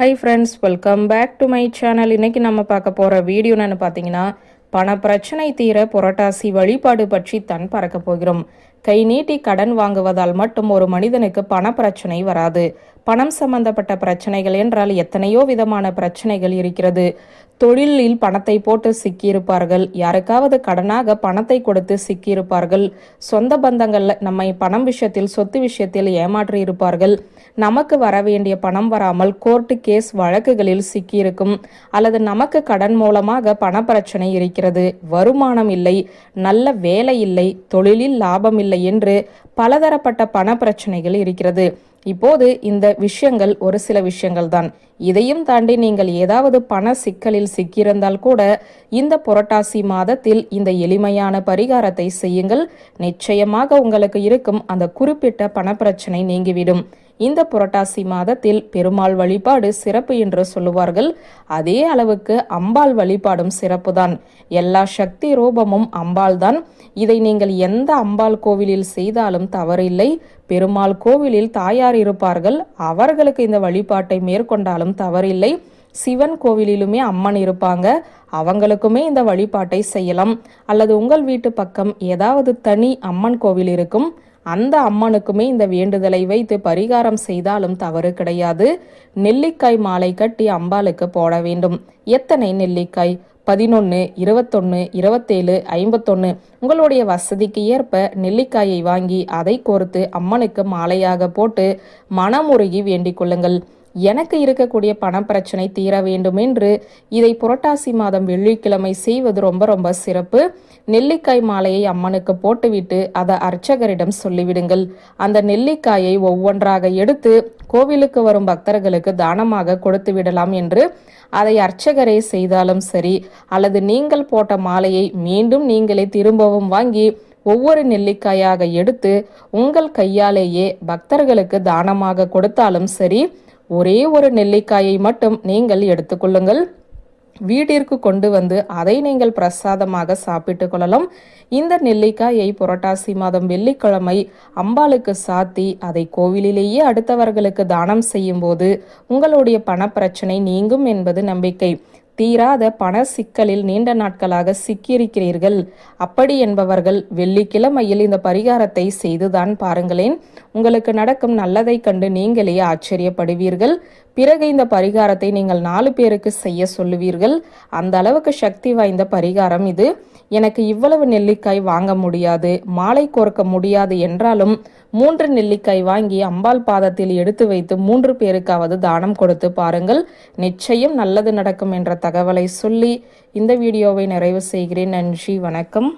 Hi friends welcome back to my channel இன்னைக்கு நம்ம பார்க்க போகிற வீடியோ என்னென்னு பார்த்தீங்கன்னா பண பிரச்சனை தீர புரட்டாசி வழிபாடு பற்றி தன் பறக்க போகிறோம். கை நீட்டி கடன் வாங்குவதால் மட்டும் ஒரு மனிதனுக்கு பண பிரச்சனை வராது. பணம் சம்பந்தப்பட்ட பிரச்சனைகள் என்றால் எத்தனையோ விதமான பிரச்சனைகள் இருக்கிறது. தொழிலில் பணத்தை போட்டு சிக்கியிருப்பார்கள். யாருக்காவது கடனாக பணத்தை கொடுத்து சிக்கியிருப்பார்கள். சொந்த பந்தங்களில் நம்மை பணம் விஷயத்தில் சொத்து விஷயத்தில் ஏமாற்றி இருப்பார்கள் நமக்கு வர வேண்டிய பணம் வராமல் கோர்ட்டு கேஸ் வழக்குகளில் சிக்கியிருக்கும் அல்லது நமக்கு கடன் மூலமாக பணப்பிரச்சனை இருக்கிறது. வருமானம் இல்லை நல்ல வேலை இல்லை தொழிலில் லாபம் இல்லை என்று பலதரப்பட்ட பண பிரச்சனைகள் இருக்கிறது. இப்போது இந்த விஷயங்கள் ஒரு சில விஷயங்கள் தான் இதையும் தாண்டி நீங்கள் ஏதாவது பண சிக்கலில் சிக்கியிருந்தால் கூட இந்த புரட்டாசி மாதத்தில் இந்த எளிமையான பரிகாரத்தை செய்யுங்கள். நிச்சயமாக உங்களுக்கு இருக்கும் அந்த குறிப்பிட்ட பணப்பிரச்சனை நீங்கிவிடும். இந்த புரட்டாசி மாதத்தில் பெருமாள் வழிபாடு சிறப்பு என்று சொல்லுவார்கள். அதே அளவுக்கு அம்பாள் வழிபாடும் சிறப்புதான். எல்லா சக்தி ரூபமும் அம்பாள் தான் இதை நீங்கள் எந்த அம்பாள் கோவிலில் செய்தாலும் தவறில்லை. பெருமாள் கோவிலில் தாயார் இருப்பார்கள். அவர்களுக்கு இந்த வழிபாட்டை மேற்கொண்டாலும் தவறில்லை. சிவன் கோவிலிலுமே அம்மன் இருப்பாங்க. அவங்களுக்குமே இந்த வழிபாட்டை செய்யலாம். அல்லது உங்கள் வீட்டு பக்கம் ஏதாவது தனி அம்மன் கோவில் இருக்கும். அந்த அம்மனுக்குமே இந்த வேண்டுதலை வைத்து பரிகாரம் செய்தாலும் தவறு கிடையாது. நெல்லிக்காய் மாலை கட்டி அம்பாளுக்கு போட வேண்டும். எத்தனை நெல்லிக்காய்? பதினொன்று இருபத்தொன்று இருபத்தேழு ஐம்பத்தொன்று உங்களுடைய வசதிக்கு ஏற்ப நெல்லிக்காயை வாங்கி அதை கோர்த்து அம்மனுக்கு மாலையாக போட்டு மனமுருகி வேண்டிக் கொள்ளுங்கள். எனக்கு இருக்கக்கூடிய பணப்பிரச்சனை தீர வேண்டும் என்று இதை புரட்டாசி மாதம் வெள்ளிக்கிழமை செய்வது ரொம்ப ரொம்ப சிறப்பு. நெல்லிக்காய் மாலையை அம்மனுக்கு போட்டுவிட்டு அதை அர்ச்சகரிடம் சொல்லிவிடுங்கள். அந்த நெல்லிக்காயை ஒவ்வொன்றாக எடுத்து கோவிலுக்கு வரும் பக்தர்களுக்கு தானமாக கொடுத்து விடலாம் என்று அதை அர்ச்சகரே செய்தாலும் சரி அல்லது நீங்கள் போட்ட மாலையை மீண்டும் நீங்களே திரும்பவும் வாங்கி ஒவ்வொரு நெல்லிக்காயாக எடுத்து உங்கள் கையாலேயே பக்தர்களுக்கு தானமாக கொடுத்தாலும் சரி ஒரே ஒரு நெல்லிக்காயை மட்டும் நீங்கள் எடுத்துக்கொள்ளுங்கள் வீட்டிற்கு கொண்டு வந்து அதை நீங்கள் பிரசாதமாக சாப்பிட்டு கொள்ளலாம். இந்த நெல்லிக்காயை புரட்டாசி மாதம் வெள்ளிக்கிழமை அம்பாளுக்கு சாத்தி அதை கோவிலிலேயே அடுத்தவர்களுக்கு தானம் செய்யும்போது உங்களுடைய உங்களுடைய பணப்பிரச்சனை நீங்கும் என்பது நம்பிக்கை. தீராத பண சிக்கலில் நீண்ட நாட்களாக சிக்கியிருக்கிறீர்கள். அப்படி என்பவர்கள் வெள்ளிக்கிழமையில் இந்த பரிகாரத்தை செய்துதான் பாருங்களேன். உங்களுக்கு நடக்கும் நல்லதை கண்டு நீங்களே ஆச்சரியப்படுவீர்கள். பிறகு இந்த பரிகாரத்தை நீங்கள் நாலு பேருக்கு செய்ய சொல்லுவீர்கள். அந்த அளவுக்கு சக்தி வாய்ந்த பரிகாரம் இது. எனக்கு இவ்வளவு நெல்லிக்காய் வாங்க முடியாது மாலை கோர்க்க முடியாது என்றாலும் மூன்று நெல்லிக்காய் வாங்கி அம்பாள் பாதத்தில் எடுத்து வைத்து மூன்று பேருக்காவது தானம் கொடுத்து பாருங்கள். நிச்சயம் நல்லது நடக்கும் என்ற தகவலை சொல்லி இந்த வீடியோவை நிறைவு செய்கிறேன். நன்றி வணக்கம்.